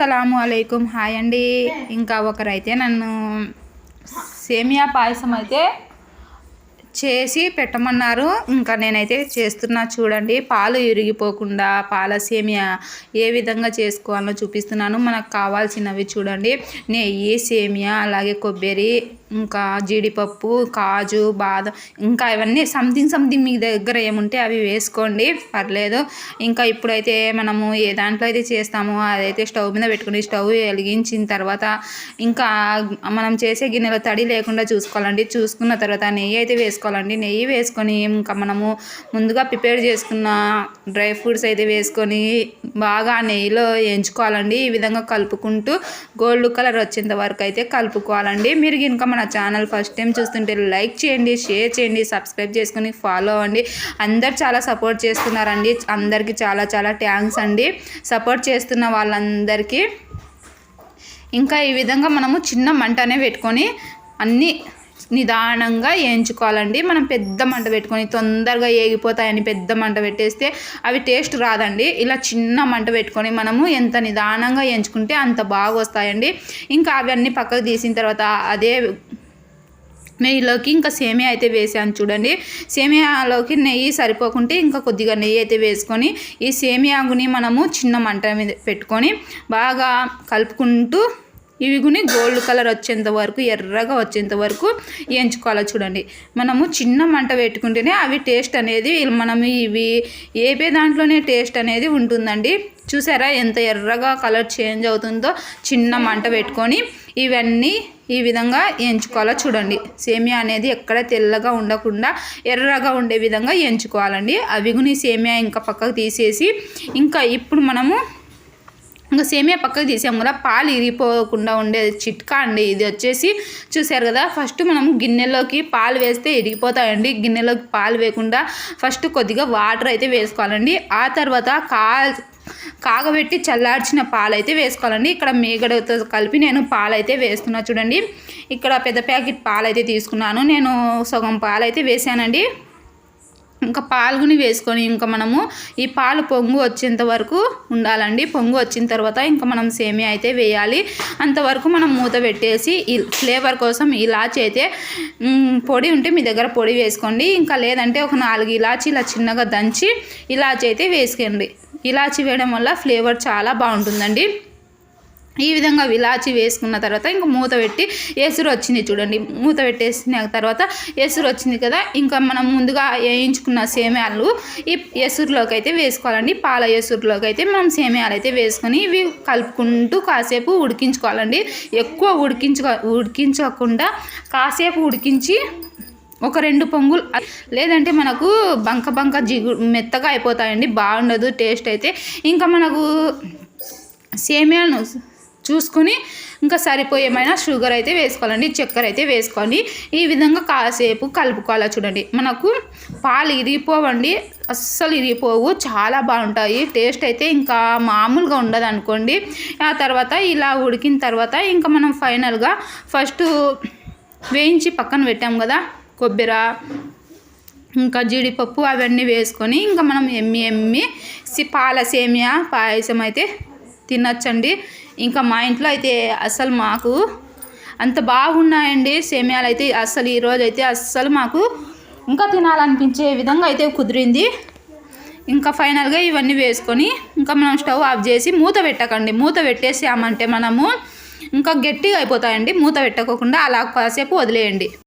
అస్సలం అలైకుం హాయ్ అండి. ఇంకా ఒకరైతే నన్ను సేమియా పాయసం అయితే చేసి పెట్టమన్నారు. ఇంకా నేనైతే చేస్తున్నా చూడండి. పాలు ఇరిగిపోకుండా పాల సేమియా ఏ విధంగా చేసుకోవాలో చూపిస్తున్నాను. మనకు కావాల్సినవి చూడండి. నెయ్యి సేమియా అలాగే కొబ్బరి ఇంకా జీడిపప్పు కాజు బాదం ఇంకా ఇవన్నీ సంథింగ్ సంథింగ్ మీ దగ్గర ఏముంటే అవి వేసుకోండి. పర్లేదు. ఇంకా ఇప్పుడైతే మనము ఏ దాంట్లో అయితే చేస్తామో అదైతే స్టవ్ మీద పెట్టుకుని స్టవ్ వెలిగించిన తర్వాత ఇంకా మనం చేసే గిన్నెలో తడి లేకుండా చూసుకోవాలండి. చూసుకున్న తర్వాత నెయ్యి అయితే వేసుకోవాలండి. నెయ్యి వేసుకొని ఇంకా మనము ముందుగా ప్రిపేర్ చేసుకున్న డ్రై ఫ్రూట్స్ అయితే వేసుకొని బాగా నెయ్యిలో వేయించుకోవాలండి ఈ విధంగా కలుపుకుంటూ గోల్డ్ కలర్ వచ్చేంత వరకు అయితే కలుపుకోవాలండి. మీరు ఇంకా మనం ఛానల్ ఫస్ట్ టైం చూస్తుంటే లైక్ చేయండి షేర్ చేయండి సబ్స్క్రైబ్ చేసుకుని ఫాలో అవ్వండి. అందరు చాలా సపోర్ట్ చేస్తున్నారండి. అందరికీ చాలా చాలా థ్యాంక్స్ అండి. సపోర్ట్ చేస్తున్న వాళ్ళందరికీ. ఇంకా ఈ విధంగా మనము చిన్న మంటనే పెట్టుకొని అన్నీ నిదానంగా వేయించుకోవాలండి. మనం పెద్ద మంట పెట్టుకొని తొందరగా ఏగిపోతాయని పెద్ద మంట పెట్టేస్తే అవి టేస్ట్ రాదండి. ఇలా చిన్న మంట పెట్టుకొని మనము ఎంత నిదానంగా వేయించుకుంటే అంత బాగా వస్తాయండి ఇంకా అవన్నీ పక్కకు తీసిన తర్వాత అదే నెయ్యిలోకి ఇంకా సేమియా అయితే వేసాను చూడండి. సేమియాలోకి నెయ్యి సరిపోకుంటే ఇంకా కొద్దిగా నెయ్యి అయితే వేసుకొని ఈ సేమియాగుని మనము చిన్న మంట మీద పెట్టుకొని బాగా కలుపుకుంటూ ఇవి గుని గోల్డ్ కలర్ వచ్చేంత వరకు ఎర్రగా వచ్చేంత వరకు వేయించుకోవాలి చూడండి. మనము చిన్న మంట పెట్టుకుంటేనే అవి టేస్ట్ అనేది మనం ఇవి ఏపే దాంట్లోనే టేస్ట్ అనేది ఉంటుందండి. చూసారా ఎంత ఎర్రగా కలర్ చేంజ్ అవుతుందో? చిన్న మంట పెట్టుకొని ఇవన్నీ ఈ విధంగా ఎంచుకోవాలో చూడండి. సేమియా అనేది ఎక్కడ తెల్లగా ఉండకుండా ఎర్రగా ఉండే విధంగా ఎంచుకోవాలండి. అవి గుని సేమియా ఇంకా పక్కకు తీసేసి ఇంకా ఇప్పుడు మనము ఇంకా సేమియా పక్కకు తీసాము కదా పాలు ఇరిగిపోకుండా ఉండే చిట్కా అండి ఇది వచ్చేసి. చూసారు కదా ఫస్ట్ మనం గిన్నెలోకి పాలు వేస్తే ఇరిగిపోతాయండి. గిన్నెలోకి పాలు వేయకుండా ఫస్ట్ కొద్దిగా వాటర్ అయితే వేసుకోవాలండి. ఆ తర్వాత కా కాగబెట్టి చల్లార్చిన పాలైతే వేసుకోవాలండి. ఇక్కడ మేగడతో కలిపి నేను పాలైతే వేస్తున్నా చూడండి. ఇక్కడ పెద్ద ప్యాకెట్ పాలైతే తీసుకున్నాను. నేను సగం పాలైతే వేసానండి. ఇంకా పాలుగుని వేసుకొని ఇంకా మనము ఈ పాలు పొంగు వచ్చేంత వరకు ఉండాలండి. పొంగు వచ్చిన తర్వాత ఇంకా మనం సేమియా అయితే వేయాలి. అంతవరకు మనం మూత పెట్టేసి ఈ ఫ్లేవర్ కోసం ఇలాచి అయితే పొడి ఉంటే మీ దగ్గర పొడి వేసుకోండి. ఇంకా లేదంటే ఒక నాలుగు ఇలాచి ఇలా చిన్నగా దంచి ఇలాచి అయితే వేసుకోండి. ఇలాచి వేయడం వల్ల ఫ్లేవర్ చాలా బాగుంటుందండి. ఈ విధంగా విలాచి వేసుకున్న తర్వాత ఇంకా మూత పెట్టి ఎసురు వచ్చింది చూడండి. మూత పెట్టేసిన తర్వాత ఎసురు వచ్చింది కదా ఇంకా మనం ముందుగా వేయించుకున్న సేమ్యాలు ఈ ఎసురులోకి అయితే వేసుకోవాలండి. పాల ఎసురులోకి అయితే మనం సేమ్యాలు అయితే వేసుకొని ఇవి కలుపుకుంటూ కాసేపు ఉడికించుకోవాలండి. ఎక్కువ ఉడికించుకో ఉడికించకుండా కాసేపు ఉడికించి ఒక రెండు పొంగులు లేదంటే మనకు బంక బంక జిగు మెత్తగా అయిపోతాయండి. బాగుండదు టేస్ట్ అయితే. ఇంకా మనకు సేమియాను చూసుకొని ఇంకా సరిపోయేమైనా షుగర్ అయితే వేసుకోవాలండి చక్కెర అయితే వేసుకోండి. ఈ విధంగా కాసేపు కలుపుకోవాలా చూడండి. మనకు పాలు ఇరిగిపోవండి. అస్సలు ఇరిగిపోవు. చాలా బాగుంటాయి. టేస్ట్ అయితే ఇంకా మామూలుగా ఉండదు అనుకోండి. ఆ తర్వాత ఇలా ఉడికిన తర్వాత ఇంకా మనం ఫైనల్గా ఫస్ట్ వేయించి పక్కన పెట్టాం కదా కొబ్బరి ఇంకా జీడిపప్పు అవన్నీ వేసుకొని ఇంకా మనం ఎమ్మి ఎమ్మి పాల సేమియా పాయసం అయితే తినచ్చండి. ఇంకా మా ఇంట్లో అయితే అసలు మాకు అంత బాగున్నాయండి సేమియాలు అయితే. అస్సలు ఈరోజు అయితే అస్సలు మాకు ఇంకా తినాలనిపించే విధంగా అయితే కుదిరింది. ఇంకా ఫైనల్గా ఇవన్నీ వేసుకొని ఇంకా మనం స్టవ్ ఆఫ్ చేసి మూత పెట్టకండి. మూత పెట్టేసామంటే మనము ఇంకా గట్టిగా అయిపోతాయండి. మూత పెట్టకోకుండా అలా కాసేపు వదిలేయండి.